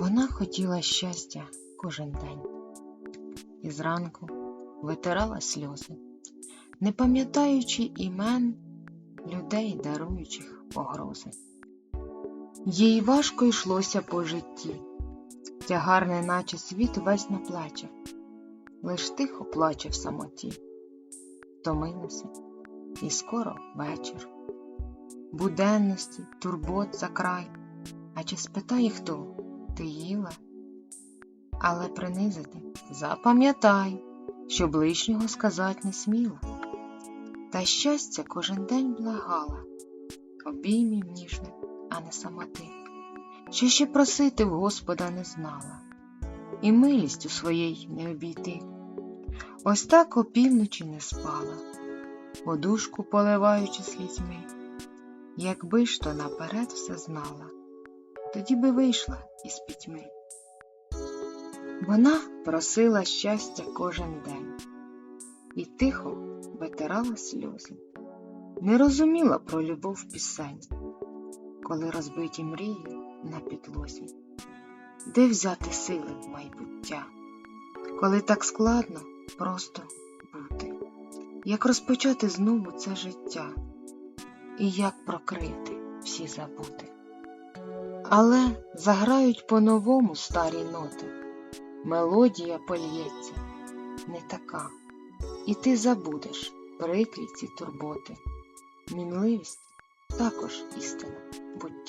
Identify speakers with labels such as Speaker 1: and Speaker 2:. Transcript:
Speaker 1: Вона хотіла щастя кожен день. І зранку витирала сльози, не пам'ятаючи імен людей, даруючих погрози. Їй важко йшлося по житті, тягар неначе світ весь наплаче, лиш тихо плаче в самоті. Втомилася, і скоро вечір. Буденності, турбот за край, а чи спитає хто, ти їла? Але принизити запам'ятай, що ближнього сказать не сміла. Та щастя кожен день благала, обіймів ніжних, а не самоти. Що ще просити в Господа не знала, і милістю своєї не обійти. Ось так опівночі не спала, подушку поливаючи слізьми. Якби ж то наперед все знала, тоді би вийшла із пітьми. Вона просила щастя кожен день і тихо витирала сльози, не розуміла про любов пісень, коли розбиті мрії на підлозі. Де взяти сили в майбуття, коли так складно просто бути, як розпочати знову це життя, і як прокрити всі забути. Але заграють по-новому старі ноти, мелодія польється не така, і ти забудеш прикрі ці турботи, мінливість також істина. Буття.